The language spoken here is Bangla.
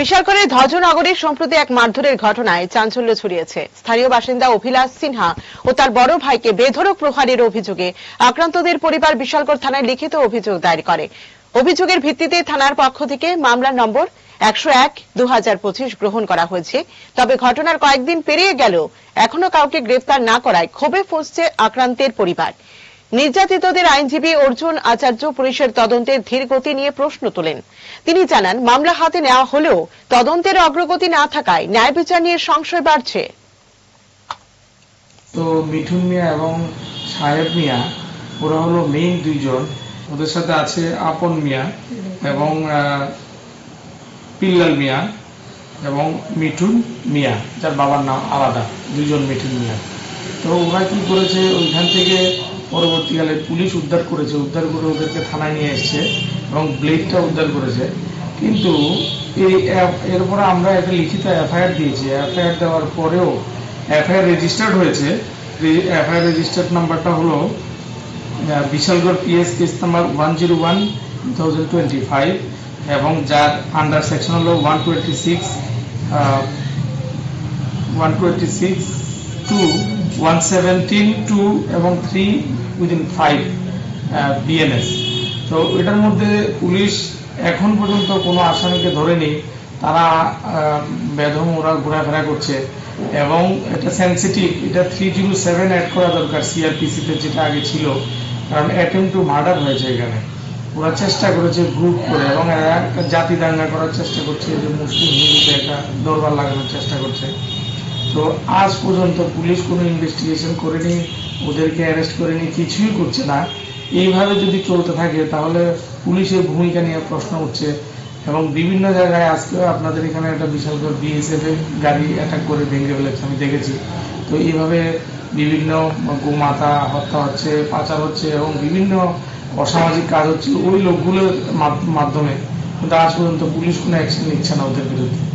বিশালগড়ের ধ্বজনগরে সম্প্রতি এক মারধরের ঘটনায় চাঞ্চল্য ছড়িয়েছে। স্থানীয় বাসিন্দা অভিলাষ সিনহা ও তার বড় ভাইকে বেধড়ক প্রহারের অভিযোগে আক্রান্তদের পরিবার বিশালগড় থানায় লিখিত অভিযোগ দায়ের করে। অভিযোগের ভিত্তিতে থানার পক্ষ থেকে মামলা নম্বর একশো এক দু গ্রহণ করা হয়েছে। তবে ঘটনার কয়েকদিন পেরিয়ে গেল এখনও কাউকে গ্রেফতার না করায় ক্ষোভে ফুঁসছে আক্রান্তের পরিবার। নির্যাতিতদের আইনজীবী অর্জুন আচার্য পুলিশের তদন্তের ধীর গতি নিয়ে প্রশ্ন তোলেন। তিনি জানান, মামলা হাতে নেওয়া হলেও তদন্তের অগ্রগতি না থাকায় ন্যায় বিচার নিয়ে সংশয় বাড়ছে। তো মিঠুন মিয়া এবং সাহেব মিয়া, ওরা হলো মেইন দুইজন। ওদের সাথে আছে আপন মিয়া এবং পিল্লাল মিয়া এবং মিঠুন মিয়া, যার বাবার নাম আলাদা, দুইজন মিঠুন মিয়া। তো ওরা কি করেছে, ওইখান থেকে পরবর্তীকালে পুলিশ উদ্ধার করেছে উদ্ধার করে ওদেরকে থানায় নিয়ে এসছে এবং ব্লেডটা উদ্ধার করেছে। কিন্তু এই এরপরে আমরা একটা লিখিত এফআইআর দিয়েছি। এফআইআর দেওয়ার পরেও এফআইআর রেজিস্টার্ড হয়েছে। এফআইআর রেজিস্টার্ড নাম্বারটা হলো Bishalgarh PS case number one zero one two thousand twenty five এবং যার আন্ডার সেকশন হলো one twenty six one twenty six two one seventeen two এবং থ্রি উইদিন ফাইভ বিএনএস তো এটার মধ্যে পুলিশ এখন পর্যন্ত কোনো আসামিকে ধরেনি। তারা বেদম ওরা ঘোরাফেরা করছে। এবং এটা সেন্সিটিভ এটা থ্রি জিরো সেভেন অ্যাড করা দরকার সিআরপিসিতে যেটা আগে ছিল। কারণ অ্যাটেম্প টু মার্ডার হয়েছে এখানে। ওরা চেষ্টা করেছে গ্রুপ করে এবং এরা জাতি দাঙ্গা করার চেষ্টা করছে। যে মুসলিম হিন্দুতে একটা দরবার লাগানোর চেষ্টা করছে। তো আজ পর্যন্ত পুলিশ কোনো ইনভেস্টিগেশন করেনি। ওদেরকে অ্যারেস্ট করে নিয়ে কিছুই করছে না। এইভাবে যদি চলতে থাকে, তাহলে পুলিশের ভূমিকা নিয়ে প্রশ্ন উঠছে এবং বিভিন্ন জায়গায় আজকেও আপনাদের এখানে একটা বিশাল করে বিএসএফ এর গাড়ি অ্যাটাক করে ভেঙে ফেলেছে, আমি দেখেছি। তো এইভাবে বিভিন্ন গোমাতা হত্যা হচ্ছে, পাচার হচ্ছে এবং বিভিন্ন অসামাজিক কাজ হচ্ছে। ওই লোকগুলোর মাধ- মাধ্যমে কিন্তু আজ পর্যন্ত পুলিশ কোনো অ্যাকশন নিচ্ছে না ওদের বিরুদ্ধে।